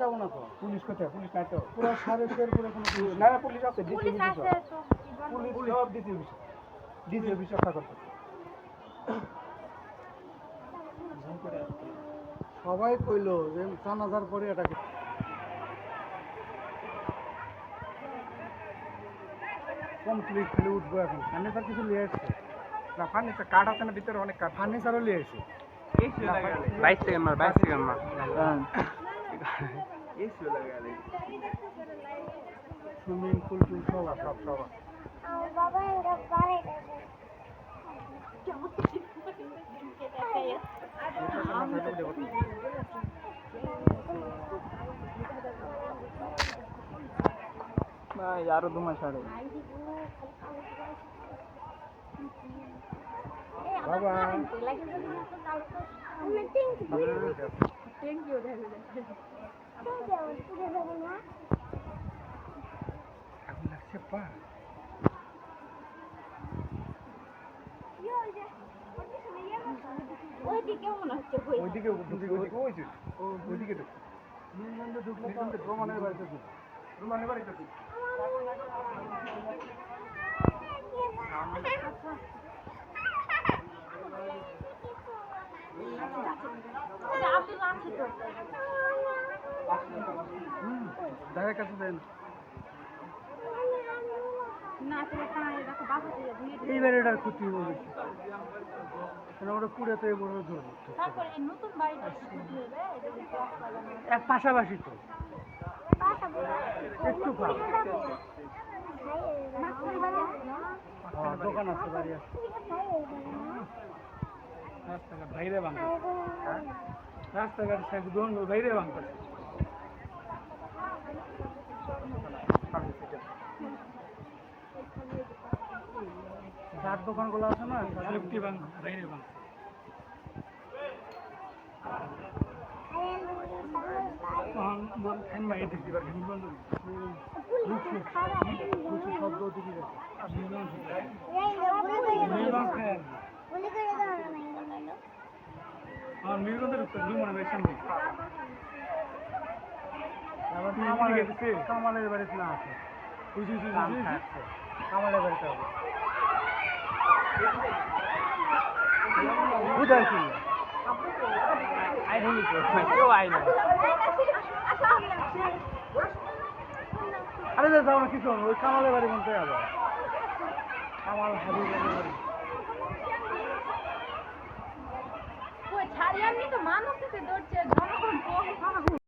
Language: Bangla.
যাব না তো। পুলিশ কোথায়? পুলিশ নাই তো। পুরো সাড়ে শেরপুরে কোনো পুলিশ না না পুলিশ আছে ডিসি পুলিশ পুলিশ সব ডিসি অফিস। ডিসি অফিস রক্ষা করতে সবাই কইলো যে জানাজার পরে এটাকে কমপ্লিট খালি উঠবো এখন। ফার্নিচার কিছু নিয়ে এসছে। না ফার্নিচার কাঠ আছে না ভিতরে অনেক কাঠ ফার্নিচারও নিয়ে এসছে। বাইশ সেকেন্ড মার বাইশ সেকেন্ড মার সুইমিং পুল টুল সব সব সব আছে। আমার বাবা। আগে বাবা আগুন লাগছে পা। ওইদিকে মনে হচ্ছে ওইদিকে ওইদিকে ওইদিকে ওই ওইদিকে ঢুক নির্মাণে ঢুকলে তো প্রমাণের বাড়িতে ঢুকবো রুমানের বাড়িতে ঢুক আব্দুল আছে তো হুম দেখা কাছে দেন। এইবার এটার ক্ষতি হবে। ধরবো। এক পাশাপাশি তো। একটু হ্যাঁ, দোকান আছে বাড়ি আছে। রাস্তাঘাট বাইরে ভাঙ রাস্তাঘাট শেষ বাইরে ভাঙ আমার মিলগন্ধের উত্তর দুমনে ভাই সামনে। আবার তুমি কামালের বাড়িতে না আছে। কামালের বাড়িতে হবে। বুঝাইছিল আইনি তো কেউ আইনি আরে যাও না কিছু ওই কামালের বাড়ি বলতে যাবে কামাল হাবিবের বাড়ি মানুষ